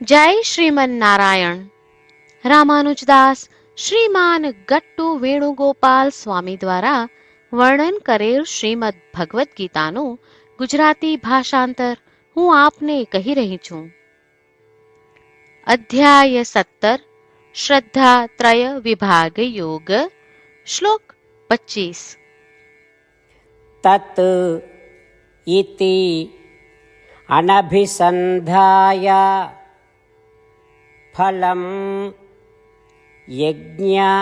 જય શ્રીમન નારાયણ. રામાનુજદાસ શ્રીમાન ગટ્ટુ વેણુગોપાલ સ્વામી દ્વારા વર્ણન કરેલ શ્રીમદ ભગવદ્ ગીતાનું ગુજરાતી ભાષાંતર હું આપને કહી રહી છું. અધ્યાય સત્તર, શ્રદ્ધા ત્રય વિભાગ યોગ, શ્લોક પચીસ. તત ઇતિ અનભિસંધાય फलं यज्ञतपःक्रियाः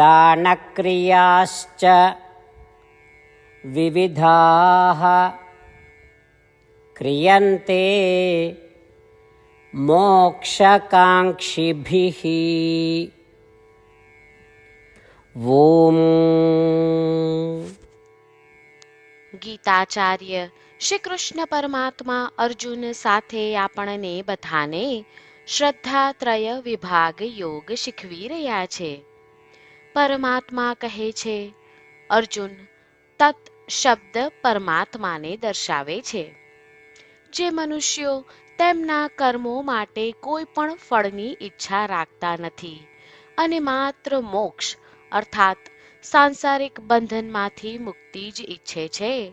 दानक्रियाश्च विविधाः। क्रियन्ते मोक्षकाङ्क्षिभिः। ॐ गीताचार्य શ્રી કૃષ્ણ પરમાત્મા અર્જુન સાથે આપણને બધાને શ્રદ્ધાત્રય વિભાગ યોગ શીખવી રહ્યા છે. પરમાત્મા કહે છે, અર્જુન, તત શબ્દ પરમાત્માને દર્શાવે છે. જે મનુષ્યો તેમના કર્મો માટે કોઈ પણ ફળની ઈચ્છા રાખતા નથી અને માત્ર મોક્ષ, અર્થાત સાંસારિક બંધનમાંથી મુક્તિ જ ઈચ્છે છે,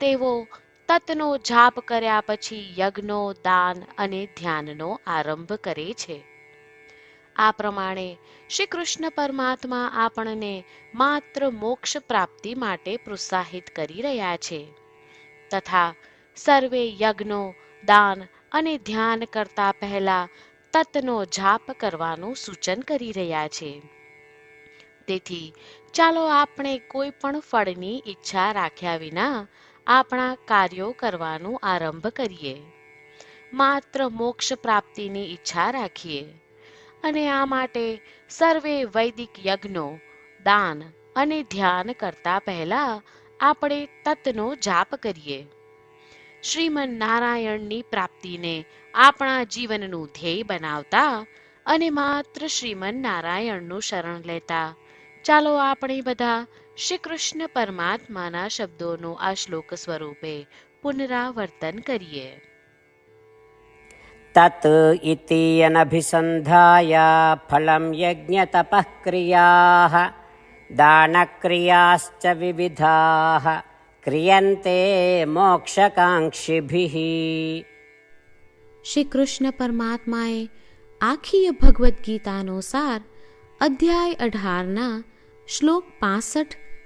તેઓ તતનો જાપ કર્યા પછી યજ્ઞો, દાન અને ધ્યાનનો આરંભ કરે છે. આ પ્રમાણે શ્રી કૃષ્ણ પરમાત્મા આપણને માત્ર મોક્ષ પ્રાપ્તિ માટે પ્રોત્સાહિત કરી રહ્યા છે. તથા સર્વે યજ્ઞો, દાન અને ધ્યાન કરતા પહેલા તતનો જાપ કરવાનું સૂચન કરી રહ્યા છે. તેથી ચાલો આપણે કોઈ પણ ફળની ઈચ્છા રાખ્યા વિના આપણા કાર્યો કરવાનું આરંભ કરીએ. માત્ર મોક્ષ પ્રાપ્તિની ઈચ્છા રાખીએ અને આ માટે સર્વે વૈદિક યજ્ઞો, દાન અને ધ્યાન કરતા પહેલા આપણે તતનો જાપ કરીએ. શ્રીમન નારાયણની પ્રાપ્તિને આપણા જીવનનું ધ્યેય બનાવતા અને માત્ર શ્રીમન નારાયણનું શરણ લેતા ચાલો આપણે બધા શ્રી કૃષ્ણ પરમાત્માના શબ્દોનું આ શ્લોક સ્વરૂપે પુનરાવર્તન કરીએ. તત ઇતિ અનભિસંધાય ફલમ યજ્ઞતપઃક્રિયાः દાનક્રિયાશ્ચ વિવિધા ક્રિયન્તે મોક્ષકાંક્ષિભિ. શ્રી કૃષ્ણ પરમાત્માએ આખી ભગવદ્ ગીતાનો સાર અધ્યાય અઢારના શ્લોક પાસઠ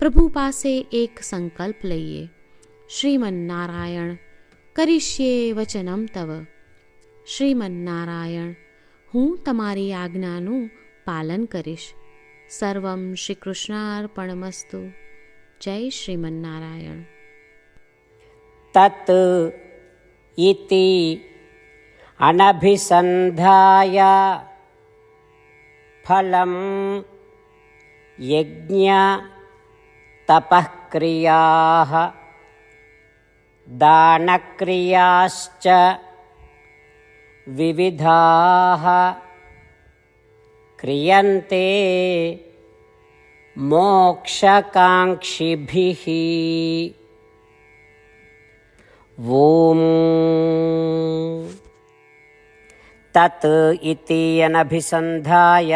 પ્રભુ પાસે એક સંકલ્પ લઈએ શ્રીમન્નારાયણ કરીશ્યે વચનમ તવ શ્રીમન્નારાયણ હું તમારી આજ્ઞાનું પાલન કરીશ સર્વમ શ્રી કૃષ્ણાર્પણમસ્તુ જય શ્રીમન્નારાયણ તત ઇતિ અનભિસંધાય ફલમ યજ્ઞ तपःक्रियाः दानक्रियाश्च विविधाः क्रियन्ते मोक्षकाङ्क्षिभिः ॐ तत् इति अनभिसन्धाय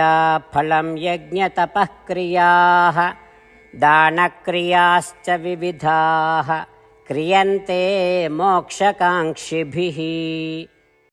फलं यज्ञतपःक्रियाः दानक्रियाश्च विविधाः क्रियन्ते मोक्षकाङ्क्षिभिः